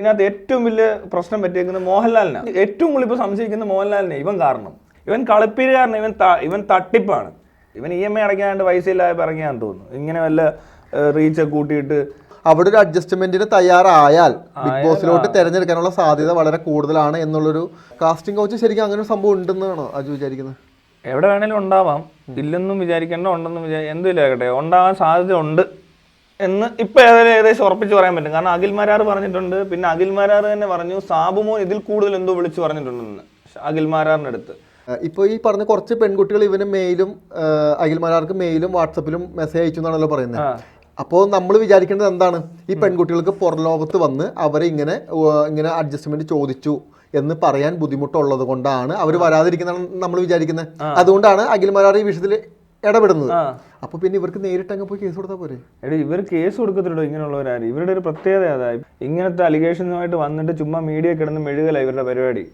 ഇതിനകത്ത് ഏറ്റവും വലിയ പ്രശ്നം പറ്റിയേക്കുന്നത് മോഹൻലാലിനാണ് ഏറ്റവും കൂടുതൽ ഇപ്പോൾ സംശയിക്കുന്ന മോഹൻലാലിനെ ഇവൻ കാരണം. ഇവൻ കളിപ്പീരുകാരൻ ഇവൻ ഇവൻ തട്ടിപ്പാണ്. ഇവൻ ഇ എം ഐ അടയ്ക്കാണ്ട് പൈസ ഇല്ലാതെ ഇറങ്ങിയാന്ന് തോന്നുന്നു. ഇങ്ങനെ വല്ല റീച്ച് കൂട്ടിയിട്ട് അവിടെ ഒരു അഡ്ജസ്റ്റ്മെന്റിന് തയ്യാറായാൽ ബിഗ് ബോസിലോട്ട് തിരഞ്ഞെടുക്കാനുള്ള സാധ്യത വളരെ കൂടുതലാണ് എന്നുള്ളൊരു കാസ്റ്റിംഗ് കോച്ച് ശരിക്കും അങ്ങനെ ഒരു സംഭവം ഉണ്ടെന്നാണോ അജു വിചാരിക്കുന്നത്? എവിടെ വേണേലും ഉണ്ടാവാം. ഇല്ലെന്നും വിചാരിക്കേണ്ട ഉണ്ടെന്നും വിചാരിക്കും എന്തുമില്ല ആകട്ടെ. ഉണ്ടാവാൻ സാധ്യത ഉണ്ട്. എന്ന് ഇപ്പൊ ഏതായാലും ഏകദേശം ഉറപ്പിച്ച് പറയാൻ പറ്റും. കാരണം അഖിൽ മരാർ പറഞ്ഞിട്ടുണ്ട്. പിന്നെ അഖിൽ മരാർ തന്നെ പറഞ്ഞു സാബുമോൻ ഇതിൽ കൂടുതൽ എന്തോ വിളിച്ചു പറഞ്ഞിട്ടുണ്ടെന്ന്. അഖിൽ മരാറിന്റെ അടുത്ത്. ഇപ്പോൾ ഈ പറഞ്ഞ കുറച്ച് പെൺകുട്ടികൾ ഇവന് മെയിലും അഖിൽ മരാർക്ക് മെയിലും വാട്സപ്പിലും മെസ്സേജ് അയച്ചു എന്നാണല്ലോ പറയുന്നത്. അപ്പോൾ നമ്മൾ വിചാരിക്കേണ്ടത് എന്താണ്? ഈ പെൺകുട്ടികൾക്ക് പുറലോകത്ത് വന്ന് അവരെ ഇങ്ങനെ ഇങ്ങനെ അഡ്ജസ്റ്റ്മെന്റ് ചോദിച്ചു എന്ന് പറയാൻ ബുദ്ധിമുട്ടുള്ളത് കൊണ്ടാണ് അവർ വരാതിരിക്കുന്നതാണ് നമ്മൾ വിചാരിക്കുന്നത്. അതുകൊണ്ടാണ് അഖിൽ മരാർ ഈ വിഷയത്തിൽ ഇടപെടുന്നത്. അപ്പൊ പിന്നെ ഇവർക്ക് നേരിട്ട് അങ്ങ് പോയി കേസ് കൊടുത്താൽ പോരെ? എടി ഇവർ കേസ് കൊടുക്കത്തില്ലോ ഇങ്ങനെയുള്ളവരാരും ഇവരുടെ ഒരു പ്രത്യേകത അതാ. ഇങ്ങനത്തെ അലിഗേഷനുമായിട്ട് വന്നിട്ട് ചുമ്മാ മീഡിയ കിടന്ന് മെഴുകല ഇവരുടെ പരിപാടി.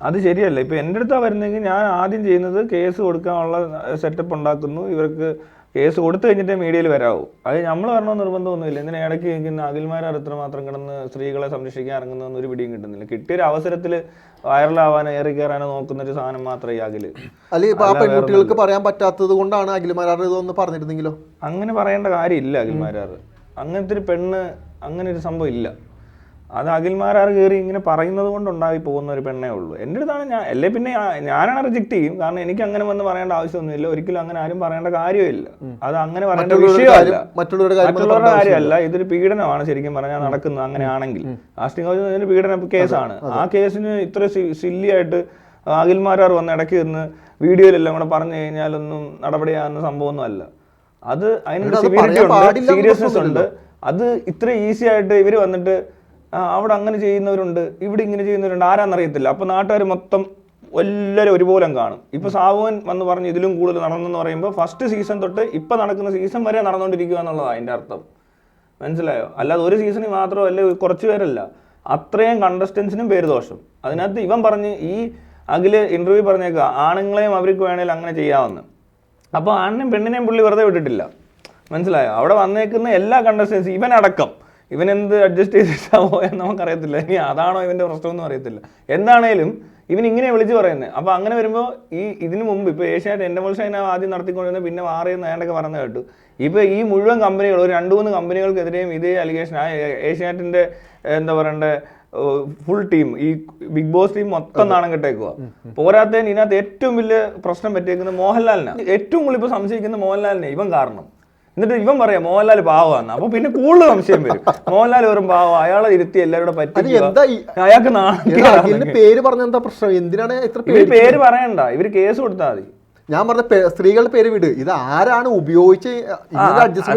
അത് ശരിയല്ല. ഇപ്പൊ എന്റെ അടുത്താ വരുന്നെങ്കിൽ ഞാൻ ആദ്യം ചെയ്യുന്നത് കേസ് കൊടുക്കാനുള്ള സെറ്റപ്പ് ഉണ്ടാക്കുന്നു. ഇവർക്ക് കേസ് കൊടുത്തു കഴിഞ്ഞിട്ടേ മീഡിയയിൽ വരാവൂ. അത് നമ്മൾ വരണമെന്ന് നിർബന്ധമൊന്നുമില്ല. ഇതിന് ഇടയ്ക്ക് ഇരിക്കുന്ന അഖിൽമാരാർ എത്രമാത്രം കിടന്ന് സ്ത്രീകളെ സംരക്ഷിക്കാൻ ഇറങ്ങുന്ന ഒരു പിടിയും കിട്ടുന്നില്ല. കിട്ടിയൊരു അവസരത്തിൽ വൈറലാവാനോ ഏറി കയറാനോ നോക്കുന്ന ഒരു സാധനം മാത്രമേ ഈ അഖിൽ. അല്ലെങ്കിൽ ഇപ്പൊ ആ പെൺകുട്ടികൾക്ക് പറയാൻ പറ്റാത്തത് കൊണ്ടാണ് അഖിൽമാരാർ ഇതൊന്ന് പറഞ്ഞിരുന്നെങ്കിലോ? അങ്ങനെ പറയേണ്ട കാര്യമില്ല അഖിൽമാരാർ. അങ്ങനത്തെ ഒരു പെണ്ണ് അങ്ങനെ ഒരു സംഭവം ഇല്ല. അത് അഖിൽമാരാർ കയറി ഇങ്ങനെ പറയുന്നത് കൊണ്ട് ഉണ്ടായി പോകുന്ന ഒരു പെണ്ണേ ഉള്ളൂ. എന്റെ അടുത്താണ് ഞാൻ അല്ലേ പിന്നെ ഞാനാണ് റിജക്ട് ചെയ്യും. കാരണം എനിക്ക് അങ്ങനെ വന്ന് പറയേണ്ട ആവശ്യമൊന്നുമില്ല. ഒരിക്കലും അങ്ങനെ ആരും പറയേണ്ട കാര്യമില്ല. അത് അങ്ങനെ പറയേണ്ട മറ്റുള്ളവരുടെ വിഷയമല്ല. മറ്റുള്ളവരുടെ കാര്യം കാര്യമല്ല. ഇതൊരു പീഡനമാണ് ശരിക്കും പറഞ്ഞാൽ നടക്കുന്നത് അങ്ങനെയാണെങ്കിൽ. കാസ്റ്റിംഗ് ഹൗസ് പീഡന കേസാണ്. ആ കേസിന് ഇത്ര സില്ലി ആയിട്ട് അഖിൽമാരാർ വന്ന് ഇടയ്ക്ക് നിന്ന് വീഡിയോയിലെല്ലാം കൂടെ പറഞ്ഞു കഴിഞ്ഞാലൊന്നും നടപടിയാകുന്ന സംഭവമൊന്നും അല്ല അത് അതിനൊരു അത് സിവിയറിറ്റി പറയാൻ ഉണ്ട് സീരിയസ്നെസ് ഉണ്ട്. അത് ഇത്ര ഈസി ആയിട്ട് ഇവർ വന്നിട്ട് അവിടെ അങ്ങനെ ചെയ്യുന്നവരുണ്ട് ഇവിടെ ഇങ്ങനെ ചെയ്യുന്നവരുണ്ട് ആരാന്നറിയത്തില്ല. അപ്പൊ നാട്ടുകാർ മൊത്തം എല്ലാവരും ഒരുപോലെ കാണും. ഇപ്പൊ സാവുവൻ വന്ന് പറഞ്ഞ് ഇതിലും കൂടുതൽ നടന്നെന്ന് പറയുമ്പോൾ ഫസ്റ്റ് സീസൺ തൊട്ട് ഇപ്പൊ നടക്കുന്ന സീസൺ വരെ നടന്നുകൊണ്ടിരിക്കുക എന്നുള്ളതാണ് അതിന്റെ അർത്ഥം. മനസ്സിലായോ? അല്ലാതെ ഒരു സീസണിൽ മാത്രമല്ല കുറച്ച് പേരല്ല. അത്രയും കണ്ടസ്റ്റൻസിനും പേര് ദോഷം. അതിനകത്ത് ഇവൻ പറഞ്ഞ് ഈ അഖിൽ ഇന്റർവ്യൂ പറഞ്ഞേക്കുക ആണുങ്ങളെയും അവർക്ക് വേണേൽ അങ്ങനെ ചെയ്യാമെന്ന്. അപ്പോൾ ആണിനെയും പെണ്ണിനെയും പുള്ളി വെറുതെ വിട്ടിട്ടില്ല. മനസ്സിലായോ? അവിടെ വന്നേക്കുന്ന എല്ലാ കണ്ടസ്റ്റൻസും ഇവൻ അടക്കം ഇവൻ എന്ത് അഡ്ജസ്റ്റ് ചെയ്തിട്ടാ പോയെന്ന് നമുക്കറിയത്തില്ല. ഇനി അതാണോ ഇവന്റെ പ്രശ്നമൊന്നും അറിയത്തില്ല. എന്താണേലും ഇവൻ ഇങ്ങനെ വിളിച്ച് പറയുന്നത് അപ്പോൾ അങ്ങനെ വരുമ്പോൾ ഈ ഇതിനു മുമ്പ് ഇപ്പോൾ ഏഷ്യാനെറ്റ് എന്റെ മോൾ അതിനെ ആദ്യം നടത്തിക്കൊണ്ടിരുന്നത് പിന്നെ മാറിയെന്ന് അയാളൊക്കെ പറഞ്ഞു കേട്ടു. ഇപ്പോൾ ഈ മുഴുവൻ കമ്പനികൾ ഒരു രണ്ട് മൂന്ന് കമ്പനികൾക്കെതിരെയും ഇതേ അലിഗേഷൻ ആ ഏഷ്യാനെറ്റിന്റെ എന്താ പറയണ്ടേ ഫുൾ ടീം ഈ ബിഗ് ബോസ് ടീം മൊത്തം നാണം കെട്ടേക്കുക പോരാത്തതിന് ഇതിനകത്ത് ഏറ്റവും വലിയ പ്രശ്നം പറ്റിയേക്കുന്നത് മോഹൻലാലിനാണ് ഏറ്റവും കൂടുതൽ ഇപ്പോൾ സംശയിക്കുന്ന മോഹൻലാലിനെ ഇവൻ കാരണം. എന്നിട്ട് ഇവൻ പറയാം മോഹൻലാൽ പാവാന്ന് അപ്പൊ പിന്നെ കൂടുതൽ സംശയം വരും. മോഹൻലാൽ വെറും പാവ അയാളെ ഇരുത്തി എല്ലാവരുടെ അത് പറ്റി അയാൾക്ക് നാളെ പേര് പറഞ്ഞ എന്താ പ്രശ്നം? എന്തിനാണ് പേര് പറയണ്ട. ഇവർ കേസ് കൊടുത്താൽ മതി. ഞാൻ പറഞ്ഞ സ്ത്രീകളുടെ പേര് വിട്. ഇത് ആരാണ് ഉപയോഗിച്ച്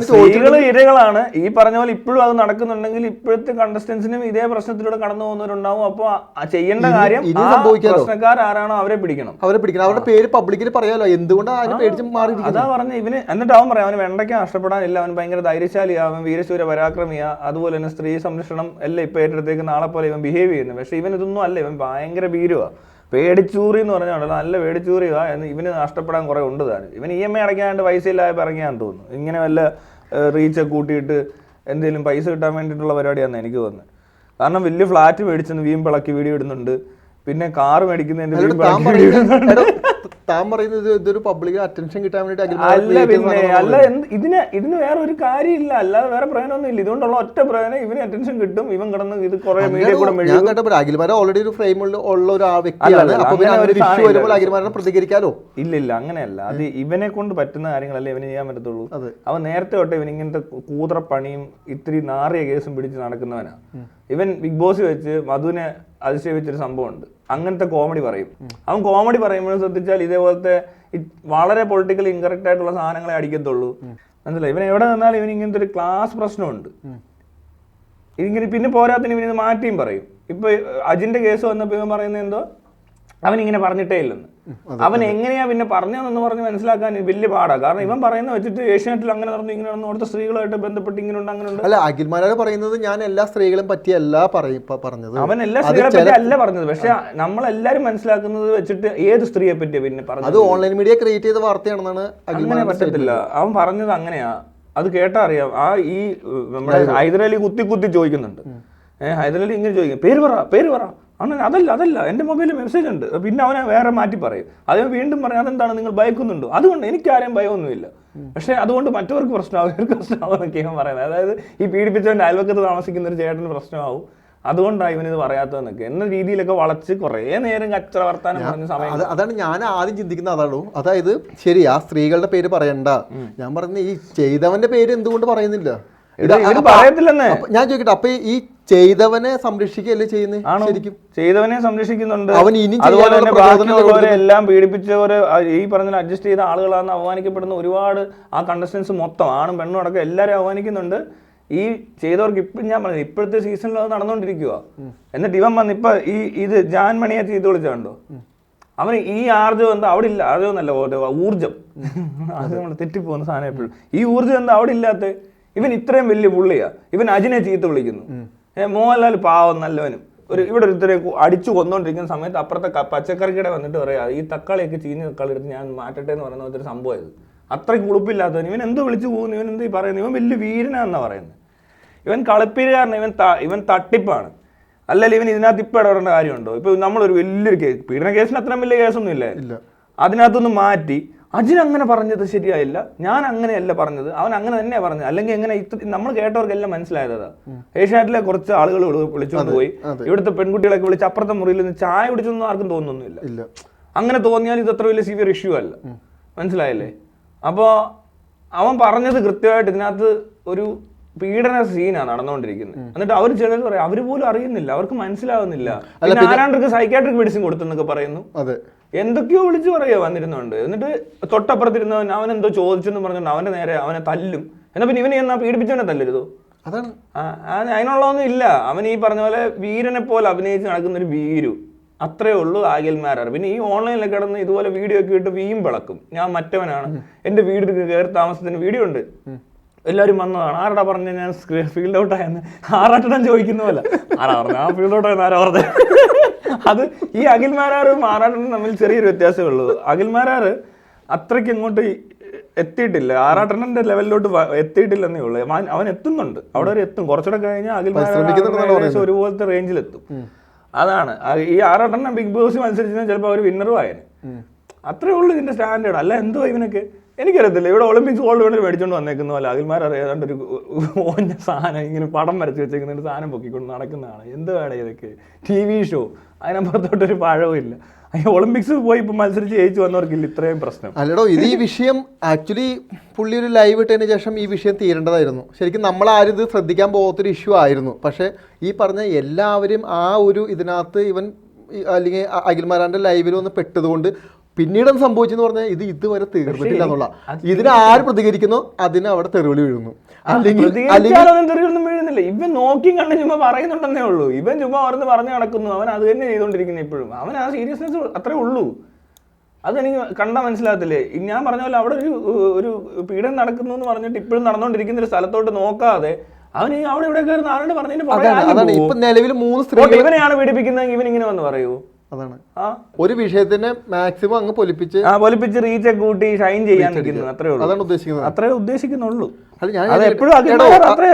സ്ത്രീകൾ ഇരകളാണ്. ഈ പറഞ്ഞ പോലെ ഇപ്പോഴും അത് നടക്കുന്നുണ്ടെങ്കിൽ ഇപ്പോഴത്തെ കണ്ടസ്റ്റൻസിനും ഇതേ പ്രശ്നത്തിലൂടെ കടന്നു പോകുന്നവരുണ്ടാവും. അപ്പൊ ചെയ്യേണ്ട കാര്യം പ്രശ്നക്കാർ ആരാണോ അവരെ പിടിക്കണം. അവരെ പിടിക്കണം. അവരുടെ പേര് പബ്ലിക്കിൽ പറയാലോ? എന്തുകൊണ്ടാണ് പേടിച്ച് മാറി അതാ പറഞ്ഞ ഇവന് എന്നിട്ട് അവൻ പറയാം അവന് വെണ്ടയ്ക്ക് നഷ്ടപ്പെടാനില്ല അവൻ ഭയങ്കര ധൈര്യശാലിയാ അവൻ വീരശൂര പരാക്രമിയാ അതുപോലെ തന്നെ സ്ത്രീ സംരക്ഷണം എല്ലാം ഇപ്പൊ ഏറ്റെടുത്തേക്ക് നാളെ പോലെ ഇവൻ ബിഹേവ് ചെയ്യുന്നു. പക്ഷെ ഇവൻ ഇതൊന്നും അല്ല ഇവൻ ഭയങ്കര ഭീരുവാ. പേടിച്ചൂറി എന്ന് പറഞ്ഞാൽ നല്ല പേടിച്ചൂറിയാ എന്ന് ഇവന് നഷ്ടപ്പെടാൻ കുറെ ഉണ്ട് താൻ. ഇവൻ ഇ എം ഐ അടയ്ക്കാണ്ട് പൈസ ഇല്ലാതെ ഇറങ്ങിയാന്ന് തോന്നുന്നു. ഇങ്ങനെ വല്ല റീച്ച് കൂട്ടിയിട്ട് എന്തെങ്കിലും പൈസ കിട്ടാൻ വേണ്ടിയിട്ടുള്ള പരിപാടിയാണെന്ന് എനിക്ക് തോന്നുന്നത് കാരണം വലിയ ഫ്ലാറ്റ് മേടിച്ചെന്ന് വീമ്പിളക്കി വീഡിയോ ഇടുന്നുണ്ട്. പിന്നെ കാർ മേടിക്കുന്നതിന്റെ വീമ്പിളക്കി വീഡിയോ എടോ, താൻ പറയുന്നത് ഇതൊരു പബ്ലിക് അറ്റൻഷൻ കിട്ടാൻ വേണ്ടിട്ട് അഖിൽമാരാർ അല്ല പിന്നെ അല്ല ഇതിന് ഇതിന് വേറെ ഒരു കാര്യമില്ല. അല്ലാതെ വേറെ പ്രയോജനമൊന്നും ഇല്ല. ഇതുകൊണ്ടുള്ള ഒറ്റ പ്രയോജനം ഇവന് അറ്റൻഷൻ കിട്ടും. ഇവൻ കിടന്ന് ഇത് കുറെ മീഡിയ കൂടെ ഞാൻ കേട്ടപ്പോൾ അഖിൽമാര ഓൾറെഡി ഒരു ഫ്രെയിമിൽ ഉള്ള ഒരു വ്യക്തിയാണ്. അപ്പൊ പിന്നെ ഒരു ഇഷ്യൂ വരുമ്പോൾ. അഖിൽമാരെ പ്രതികരിക്കാലോ? ഇല്ല ഇല്ല അങ്ങനെയല്ല. അത് ഇവനെ കൊണ്ട് പറ്റുന്ന കാര്യങ്ങളല്ലേ ഇവന് ചെയ്യാൻ പറ്റത്തുള്ളൂ. അവൻ നേരത്തെ തൊട്ട് ഇവൻ ഇങ്ങനത്തെ കൂതറ പണിയും ഇത്തിരി നാറിയ കേസും പിടിച്ച് നടക്കുന്നവനാ. ഇവൻ ബിഗ് ബോസ് വെച്ച് മധുവിനെ സംഭവം സംഭവമുണ്ട്. അങ്ങനത്തെ കോമഡി പറയും. അവൻ കോമഡി പറയുമ്പോൾ ശ്രദ്ധിച്ചാൽ ഇതേപോലത്തെ വളരെ പൊളിറ്റിക്കലി ഇൻകറക്റ്റ് ആയിട്ടുള്ള സാധനങ്ങളെ അടിക്കത്തുള്ളൂ. മനസ്സിലായി? ഇവൻ എവിടെ നിന്നാലും ഇവൻ ഇങ്ങനത്തെ ഒരു ക്ലാസ് പ്രശ്നമുണ്ട്. ഇതിങ്ങനെ പിന്നെ പോരാത്തിന് ഇവനിത് മാറ്റിയും പറയും. ഇപ്പൊ അജിന്റെ കേസ് വന്നപ്പോൾ ഇവൻ പറയുന്നത് എന്തോ? അവൻ ഇങ്ങനെ പറഞ്ഞിട്ടേ ഇല്ലെന്ന്. അവൻ എങ്ങനെയാ പിന്നെ പറഞ്ഞതെന്ന് പറഞ്ഞ് മനസ്സിലാക്കാൻ വലിയ പാടാ. കാരണം ഇവൻ പറയുന്ന വെച്ചിട്ട് ഏഷ്യാനെറ്റിൽ അങ്ങനെ നടന്നു ഇങ്ങനെ നടന്നു അവിടുത്തെ സ്ത്രീകളായിട്ട് ബന്ധപ്പെട്ട് ഇങ്ങനെ ഉണ്ട് അങ്ങനെ ഉണ്ട്. അല്ല അഖിൽമാരാണ് പറയുന്നത് ഞാൻ എല്ലാ സ്ത്രീകളും പറ്റിയല്ല പറയും പ- പറഞ്ഞത്. അവൻ എല്ലാ അത് സ്ത്രീകളെ പറ്റി അല്ല പറഞ്ഞത്. പക്ഷെ നമ്മളെല്ലാരും മനസ്സിലാക്കുന്നത് വെച്ചിട്ട് ഏത് സ്ത്രീയെ പറ്റിയ പിന്നെ അത് പറഞ്ഞത് ഓൺലൈൻ മീഡിയ ക്രിയേറ്റ് ചെയ്ത വാർത്തയാണെന്നാണ് അങ്ങനെ പറ്റത്തില്ല. അവൻ പറഞ്ഞത് അങ്ങനെയാ. അത് കേട്ടാ അറിയാം. ആ ഈ നമ്മുടെ ഹൈദരാലി കുത്തി കുത്തി ചോദിക്കുന്നുണ്ട്. ഏഹ് ഹൈദരലി ഇങ്ങനെ ചോദിക്കും. പേര് പറ പേര് പറ. അണ്ണൻ അതല്ല അതല്ല. എന്റെ മൊബൈലിൽ മെസ്സേജ് ഉണ്ട്. പിന്നെ അവനെ വേറെ മാറ്റി പറയും. അതേ വീണ്ടും പറയും അതെന്താണ്? നിങ്ങൾ ഭയക്കുന്നുണ്ടോ? അതുകൊണ്ട് എനിക്ക് ആരെയും ഭയമൊന്നുമില്ല. പക്ഷേ അതുകൊണ്ട് മറ്റവർക്ക് പ്രശ്നമാവും. ഇവർക്ക് പ്രശ്നമാവും എന്നൊക്കെ ഇവൻ പറയുന്നത്. അതായത് ഈ പീഡിപ്പിച്ചവന്റെ അയൽവക്കത്ത് താമസിക്കുന്ന ഒരു ചേട്ടന് പ്രശ്നമാവും. അതുകൊണ്ടാണ് ഇവനിത് പറയാത്തതെന്നൊക്കെ. എന്ന രീതിയിലൊക്കെ വളച്ച് കുറേ നേരം കച്ചറ വർത്താനം പറഞ്ഞ സമയം അത് അതാണ് ഞാൻ ആദ്യം ചിന്തിക്കുന്ന അതാണോ. അതായത് ശരി ആ സ്ത്രീകളുടെ പേര് പറയണ്ട. ഞാൻ പറഞ്ഞ ഈ ചെയ്തവന്റെ പേര് എന്തുകൊണ്ട് പറയുന്നില്ല? ഞാൻ ചോദിക്കട്ടെ അപ്പൊ ഈ ചെയ്തവനെ സംരക്ഷിക്കുകയല്ലേ ചെയ്യുന്നത് ആണോ? ശരിക്കും. ചെയ്തവനെ സംരക്ഷിക്കുന്നുണ്ട്. അവൻ ഇനി അതുപോലെ തന്നെ ബാക്കിയുള്ളവരെ എല്ലാം പീഡിപ്പിച്ചവരെ ഈ പറഞ്ഞ അഡ്ജസ്റ്റ് ചെയ്ത ആളുകളാണെന്ന് അവമാനിക്കപ്പെടുന്ന ഒരുപാട് ആ കണ്ടസ്റ്റൻസ് മൊത്തം ആണും പെണ്ണും അടക്കം എല്ലാവരും അവമാനിക്കുന്നുണ്ട് ഈ ചെയ്തവർക്ക് ഇപ്പം ഞാൻ പറഞ്ഞു ഇപ്പോഴത്തെ സീസണിൽ അത് നടന്നുകൊണ്ടിരിക്കുക എന്നിട്ട് ഇവൻ വന്ന് ഇപ്പൊ ഈ ഇത് ജാൻ മണിയെ ചെയ്ത് വിളിച്ചുണ്ടോ അവന് ഈ ആർജവം എന്താ അവിടെ ഇല്ല ആർജവം എന്നല്ല ഊർജം. അത് നമ്മൾ തെറ്റിപ്പോകുന്ന സാധനം എപ്പോഴും. ഈ ഊർജം എന്താ അവിടെ ഇല്ലാത്ത? ഇവൻ ഇത്രയും വലിയ പുള്ളിയാ. ഇവൻ അജിനെ ചീത്ത വിളിക്കുന്നു. മോഹൻലാൽ പാവം നല്ലവനും. ഒരു ഇവിടെ ഒരുത്തരെ അടിച്ചു കൊന്നുകൊണ്ടിരിക്കുന്ന സമയത്ത് അപ്പുറത്തെ പച്ചക്കറിക്കിടെ വന്നിട്ട് പറയാ ഈ തക്കാളിയൊക്കെ ചീഞ്ഞ തക്കാളി എടുത്ത് ഞാൻ മാറ്റട്ടെ എന്ന് പറയുന്ന ഒരു സംഭവം ഇത് അത്രയ്ക്ക് ഉളുപ്പില്ലാത്തവൻ ഇവൻ എന്ത് വിളിച്ചു പോകുന്നു? ഇവൻ എന്ത് പറയുന്നു? പറയുന്നത് ഇവൻ വലിയ വീരനാന്നാ പറയുന്നത്. ഇവൻ കളിപ്പീരുകാരൻ ഇവൻ ഇവൻ തട്ടിപ്പാണ്. അല്ലെങ്കിൽ ഇവൻ ഇതിനകത്ത് ഇപ്പം ഇടപെടേണ്ട കാര്യമുണ്ടോ? ഇപ്പൊ നമ്മളൊരു വലിയൊരു കേസ് പീഡന കേസിന് അത്രയും വലിയ കേസൊന്നും ഇല്ല. അതിനകത്തൊന്ന് മാറ്റി അജിൻ അങ്ങനെ പറഞ്ഞത് ശരിയായില്ല. ഞാൻ അങ്ങനെയല്ല പറഞ്ഞത്. അവൻ അങ്ങനെ തന്നെയാണ് പറഞ്ഞത്. അല്ലെങ്കിൽ എങ്ങനെ നമ്മൾ കേട്ടവർക്കെല്ലാം മനസ്സിലായതാ ഏഷ്യാനെറ്റിലെ കുറച്ച് ആളുകൾ വിളി- വിളിച്ചുകൊണ്ട് പോയി. ഇവിടുത്തെ പെൺകുട്ടികളൊക്കെ വിളിച്ച് അപ്പുറത്തെ മുറിയിൽ നിന്ന് ചായ കുടിച്ചൊന്നും ആർക്കും തോന്നുന്നില്ല. അങ്ങനെ തോന്നിയാൽ ഇത് അത്ര വലിയ സിവിയർ ഇഷ്യൂ അല്ല. മനസ്സിലായല്ലേ? അപ്പോൾ അവൻ പറഞ്ഞത് കൃത്യമായിട്ട് ഇതിനകത്ത് ഒരു പീഡന സീനാണ് നടന്നുകൊണ്ടിരിക്കുന്നത് എന്നിട്ട് അവർ ചിലർ പറയും അവർ പോലും അറിയുന്നില്ല അവർക്ക് മനസ്സിലാവുന്നില്ല. പിന്നെ ആരാണ്ടർക്ക് സൈക്കാട്രിക് മെഡിസിൻ കൊടുത്തെന്നൊക്കെ പറയുന്നു. അതെ. എന്തൊക്കെയോ വിളിച്ചു പറയുക വന്നിരുന്നുണ്ട്. എന്നിട്ട് തൊട്ടപ്പുറത്തിരുന്നവൻ അവൻ എന്തോ ചോദിച്ചെന്ന് പറഞ്ഞുകൊണ്ട് അവന്റെ നേരെ അവനെ തല്ലും. എന്നാ പിന്നെ ഇവനെ എന്നാ പീഡിപ്പിച്ചവനെ തല്ലരുതോ? അതാണ്. അതിനുള്ളതൊന്നും ഇല്ല. അവൻ ഈ പറഞ്ഞ പോലെ വീരനെ പോലെ അഭിനയിച്ച് നടക്കുന്ന ഒരു വീരു. അത്രേ ഉള്ളൂ ആകിൽമാരാർ പിന്നെ ഈ ഓൺലൈനിൽ കിടന്ന് ഇതുപോലെ വീഡിയോ ഒക്കെ ഇട്ട് വീയും വിളക്കും ഞാൻ മറ്റവനാണ്. എന്റെ വീടിന് കയറി താമസത്തിന് വീഡിയോ ഉണ്ട്. എല്ലാവരും വന്നതാണ്. ആരടാ പറഞ്ഞ ഞാൻ ഫീൽഡ് ഔട്ടായെന്ന് ആയെന്ന്? ചോദിക്കുന്ന പോലെ. ആരാ പറഞ്ഞു? ആ ഫീൽഡ് ഔട്ട് ആയെന്ന് ആരാ പറഞ്ഞത് അത് ഈ അഖിൽമാരാറും ആറാട്ടനും തമ്മിൽ ചെറിയൊരു വ്യത്യാസമേ ഉള്ളൂ അഖിൽമാരാറ് അത്രയ്ക്ക് അങ്ങോട്ട് ഈ എത്തിയിട്ടില്ല ആറാട്ടണ്ണന്റെ ലെവലിലോട്ട് എത്തിയിട്ടില്ലെന്നേ ഉള്ളൂ. അവൻ എത്തുന്നുണ്ട്. അവിടെ വരെ എത്തും. കുറച്ചുകൂടെ കഴിഞ്ഞാൽ ഏകദേശം ഒരുപോലത്തെ റേഞ്ചിലെത്തും അതാണ്. ഈ ആറാട്ടെണ്ണം ബിഗ് ബോസ് മത്സരിച്ചാൽ ചിലപ്പോൾ അവർ വിന്നറും ആയേനെ. അത്രേ ഉള്ളൂ ഇതിന്റെ സ്റ്റാൻഡേർഡ് അല്ല എന്തോ ഇവനൊക്കെ? എനിക്കറിയത്തില്ല. ഇവിടെ ഒളിമ്പിക്സ് ഗോൾഡ് മെഡൽ മേടിച്ചോണ്ട് വന്നേക്കുന്ന പോലെ അഖിൽമാരറിയാണ്ട് ഒരു ഓഞ്ഞ സാധനം ഇങ്ങനെ പടം വരച്ച് വെച്ചേക്കുന്ന ഒരു സാധനം പൊക്കിക്കൊണ്ട് നടക്കുന്നതാണ്. എന്ത് വേണം ഇതൊക്കെ? ടി വി ഷോ അതിനപ്പുറത്തോട്ടൊരു പഴവും ഇല്ല. ഒളിമ്പിക്സ് പോയി ഇപ്പം മത്സരിച്ച് ജയിച്ചു വന്നവർക്കില്ല ഇത്രയും പ്രശ്നം. അല്ലടോ ഇത് ഈ വിഷയം ആക്ച്വലി പുള്ളി ഒരു ലൈവ് ഇട്ടതിന് ശേഷം ഈ വിഷയം തീരേണ്ടതായിരുന്നു. ശരിക്കും നമ്മൾ ആരും ഇത് ശ്രദ്ധിക്കാൻ പോകാത്തൊരു ഇഷ്യൂ ആയിരുന്നു. പക്ഷേ ഈ പറഞ്ഞ എല്ലാവരും ആ ഒരു ഇതിനകത്ത് ഇവൻ അല്ലെങ്കിൽ അഖിൽമാരാന്റെ ലൈവിൽ ഒന്ന് പെട്ടതുകൊണ്ട് പിന്നീട് സംഭവിച്ചെന്ന് പറഞ്ഞാൽ ഇത് ഇതുവരെ തീർന്നിട്ടില്ല എന്നുള്ള ഇതിന് ആര് പ്രതികരിക്കുന്നു? അതിന് അവിടെ തെറിവിളി വീഴുന്നു. വീഴുന്നില്ല. ഇവൻ നോക്കി കണ്ട് ചുമ്മാ പറയുന്നുണ്ടെന്നേ ഉള്ളൂ. ഇവൻ ചുമ്മാ ഓർന്ന് പറഞ്ഞു നടക്കുന്നു. അവൻ അത് തന്നെ ചെയ്തുകൊണ്ടിരിക്കുന്നു ഇപ്പോഴും. അവൻ ആ സീരിയസ്നെസ് അത്രേ ഉള്ളൂ. അതെനിക്ക് കണ്ടാൽ മനസ്സിലാകത്തില്ലേ? ഞാൻ പറഞ്ഞ പോലെ അവിടെ ഒരു ഒരു പീഡനം നടക്കുന്നു എന്ന് പറഞ്ഞിട്ട് ഇപ്പോഴും നടന്നുകൊണ്ടിരിക്കുന്ന ഒരു സ്ഥലത്തോട്ട് നോക്കാതെ അവൻ ഈ അവിടെ ഇവിടെ കയറി നാളെ പറഞ്ഞതിന് ഇപ്പൊ നിലവിൽ മൂന്ന് സ്ത്രീകൾ ഇവനെയാണ് പീഡിപ്പിക്കുന്നതെങ്കിൽ ഇവൻ ഇങ്ങനെ വന്ന് പറയൂ. അതാണ്. ഒരു വിഷയത്തിനെ മാക്സിമം അങ്ങ് പൊലിപ്പിച്ച് പൊലിപ്പിച്ച് റീച്ച് കൂട്ടി ഷൈൻ ചെയ്യാൻ അത്രേ ഉള്ളൂ. അതാണ് ഉദ്ദേശിക്കുന്നത്. അത്രേ ഉദ്ദേശിക്കുന്നുള്ളൂ. അത് എപ്പോഴും അത്ര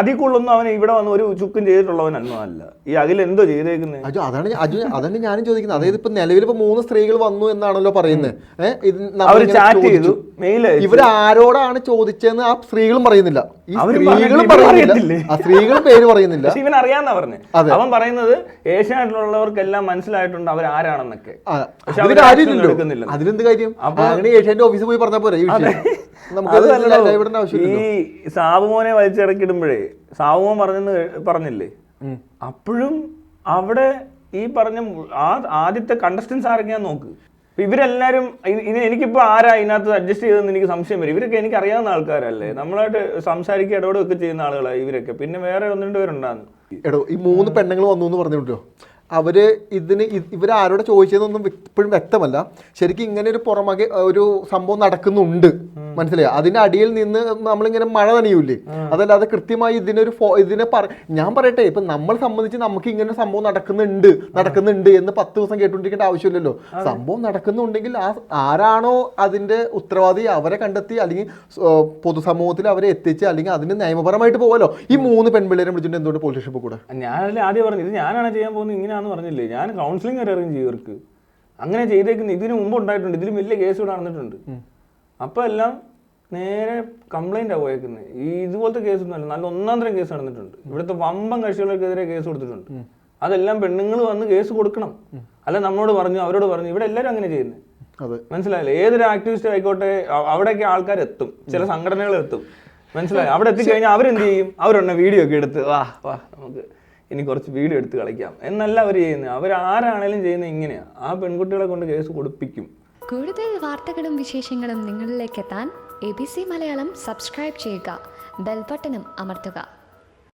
അതിൽ കൂടുതലൊന്നും അവൻ ഇവിടെ വന്ന് ഒരു ചുക്കും ചെയ്തിട്ടുള്ളവൻ അല്ല ഈ അഖിൽ എന്തോ ചെയ്തേക്കുന്നത് അജു അതാണ് അജു അതാണ് ഞാനും ചോദിക്കുന്നത്. അതായത് ഇപ്പൊ നിലവിൽ ഇപ്പൊ മൂന്ന് സ്ത്രീകൾ വന്നു എന്നാണല്ലോ പറയുന്നത് ഇവർ ആരോടാണ് ചോദിച്ചതെന്ന് ആ സ്ത്രീകളും പറയുന്നില്ല. ഈ സ്ത്രീകളും പറയുന്നില്ല. ആ സ്ത്രീകളും പേര് പറയുന്നില്ല. ഇവൻ അറിയാന്നാ പറഞ്ഞു. അതെ. അവൻ പറയുന്നത് ഏഷ്യാനെറ്റിലുള്ളവർക്കെല്ലാം മനസ്സിലായിട്ടുണ്ട് അവർ ആരാണെന്നൊക്കെ. അതിലെന്ത് കാര്യം? അങ്ങനെ ഏഷ്യാന്റെ ഓഫീസിൽ പോയി പറഞ്ഞാൽ പോരെ ഈ വിഷയം. നമുക്ക് ഈ സാബുമോനെ വലിച്ചിറക്കിടുമ്പോഴേ സാബുമോൻ പറഞ്ഞെന്ന് പറഞ്ഞില്ലേ? അപ്പോഴും അവിടെ ഈ പറഞ്ഞ ആ ആദ്യത്തെ കണ്ടസ്റ്റൻസ് ആരൊക്കെയാന്ന് നോക്ക്? ഇവരെല്ലാരും ഇനി എനിക്കിപ്പോ ആരാ ഇതിനകത്ത് അഡ്ജസ്റ്റ് ചെയ്തെന്ന് എനിക്ക് സംശയം വരും. ഇവരൊക്കെ എനിക്ക് അറിയാവുന്ന ആൾക്കാരല്ലേ? നമ്മളായിട്ട് സംസാരിക്കുക ഇടപെടുകയൊക്കെ ചെയ്യുന്ന ആളുകളാണ് ഇവരൊക്കെ. പിന്നെ വേറെ ഒന്ന് രണ്ട് പേരുണ്ടാകുന്നു എടോ ഈ മൂന്ന് പെണ്ണുങ്ങൾ വന്നു എന്ന് പറഞ്ഞിട്ടോ അവർ ഇതിന് ഇവർ ആരോട് ചോദിച്ചതെന്നൊന്നും ഇപ്പോഴും വ്യക്തമല്ല. ശരിക്കും ഇങ്ങനെ ഒരു പുറമകെ ഒരു സംഭവം നടക്കുന്നുണ്ട്. മനസ്സിലായി? അതിന്റെ അടിയിൽ നിന്ന് നമ്മളിങ്ങനെ മഴ നനയൂലേ അതല്ലാതെ കൃത്യമായി ഇതിനൊരു ഇതിനെ പറ ഞാൻ പറയട്ടെ ഇപ്പൊ നമ്മൾ സംബന്ധിച്ച് നമുക്ക് ഇങ്ങനെ ഒരു സംഭവം നടക്കുന്നുണ്ട് നടക്കുന്നുണ്ട് എന്ന് പത്ത് ദിവസം കേട്ടുകൊണ്ടിരിക്കേണ്ട ആവശ്യമില്ലല്ലോ. സംഭവം നടക്കുന്നുണ്ടെങ്കിൽ ആ ആരാണോ അതിന്റെ ഉത്തരവാദി അവരെ കണ്ടെത്തി അല്ലെങ്കിൽ പൊതുസമൂഹത്തിൽ അവരെ എത്തിച്ച് അല്ലെങ്കിൽ അതിന് നിയമപരമായിട്ട് പോവല്ലോ. ഈ മൂന്ന് പെൺപിള്ളേരെ വിളിച്ചിട്ട് എന്തുകൊണ്ട് പോലീസ് കൂടെ? ഞാനല്ലേ ആദ്യം പറഞ്ഞു ഇത് ഞാനാണ് ചെയ്യാൻ പോകുന്നത് ഇങ്ങനെയാണെന്ന് പറഞ്ഞില്ലേ? ഞാൻ കൗൺസിലിംഗ് വരെ അറിയും ഇവർക്ക്. അങ്ങനെ ചെയ്തേക്കുന്ന ഇതിന് മുമ്പ് ഉണ്ടായിട്ടുണ്ട്. ഇതിലും വലിയ കേസ് നടന്നിട്ടുണ്ട്. അപ്പോൾ എല്ലാം നേരെ കംപ്ലൈന്റ് പോയേക്കുന്നത് ഈ ഇതുപോലത്തെ കേസൊന്നും അല്ല. നല്ല ഒന്നാം തരം കേസ് നടന്നിട്ടുണ്ട്. ഇവിടുത്തെ വമ്പം കക്ഷികൾക്കെതിരെ കേസ് കൊടുത്തിട്ടുണ്ട്. അതെല്ലാം പെണ്ണുങ്ങൾ വന്ന് കേസ് കൊടുക്കണം. അല്ല നമ്മളോട് പറഞ്ഞു അവരോട് പറഞ്ഞു. ഇവിടെ എല്ലാവരും അങ്ങനെ ചെയ്യുന്നത് അതെ. മനസ്സിലായില്ലേ? ഏതൊരു ആക്ടിവിസ്റ്റ് ആയിക്കോട്ടെ അവിടെയൊക്കെ ആൾക്കാർ എത്തും. ചില സംഘടനകൾ എത്തും. മനസ്സിലായി? അവിടെ എത്തിക്കഴിഞ്ഞാൽ അവരെന്ത് ചെയ്യും? അവരെണ്ണ വീഡിയോ ഒക്കെ എടുത്ത് വാ വാ നമുക്ക് ഇനി കുറച്ച് വീഡിയോ എടുത്ത് കളിക്കാം. എന്നല്ല അവർ ചെയ്യുന്നത്. അവർ ആരാണേലും ചെയ്യുന്നത് ഇങ്ങനെയാണ് ആ പെൺകുട്ടികളെ കൊണ്ട് കേസ് കൊടുപ്പിക്കും. കൂടുതൽ വാർത്തകളും വിശേഷങ്ങളും നിങ്ങളിലേക്ക് എത്താൻ A B C Malayalam subscribe ചെയ്യുക. ബെൽബട്ടനും അമർത്തുക.